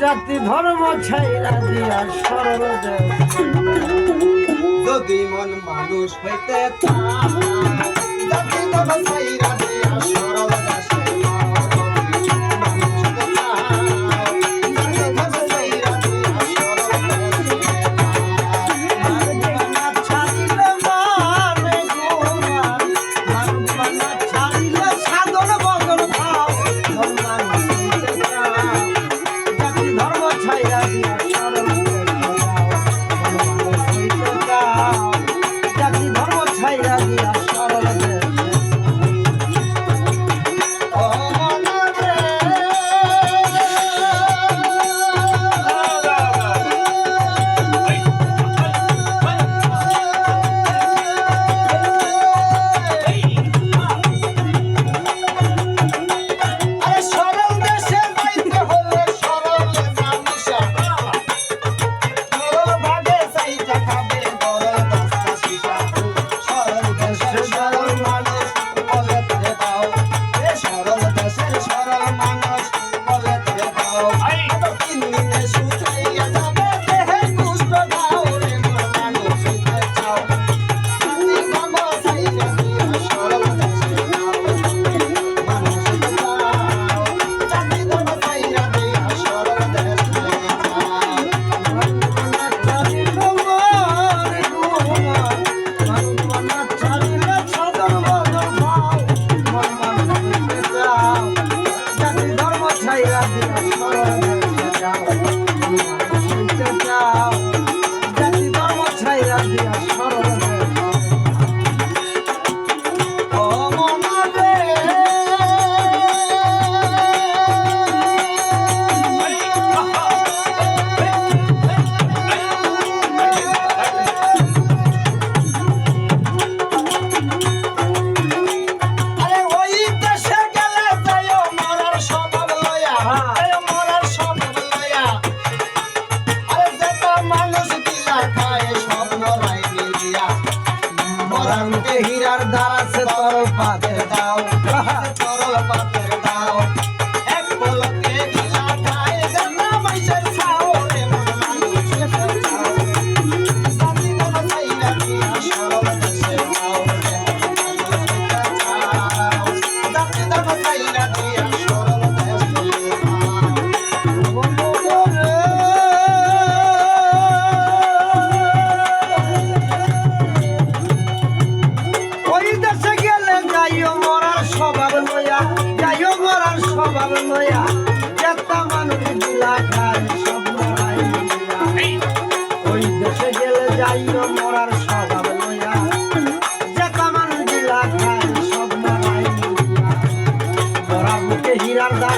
জাতি ধর্ম ছাইরা দিয়া সরল যদি মন মানুষ হইতে জাতি ধর্ম ছাইরা Tchau. যাইও মরার স্বভাব লইয়া যে কামান গিলা খায় হীরার দাগ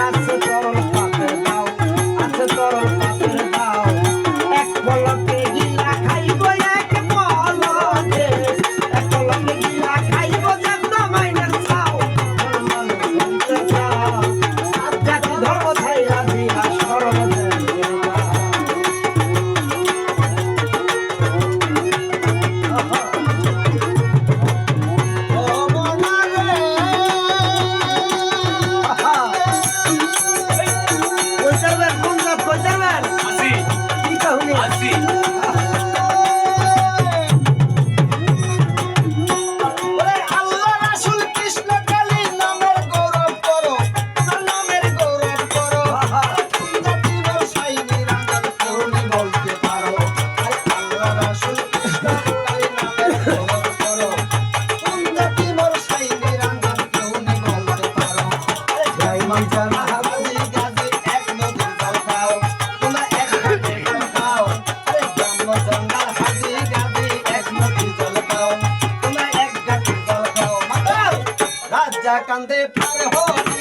রাজা কান্দে পার হলে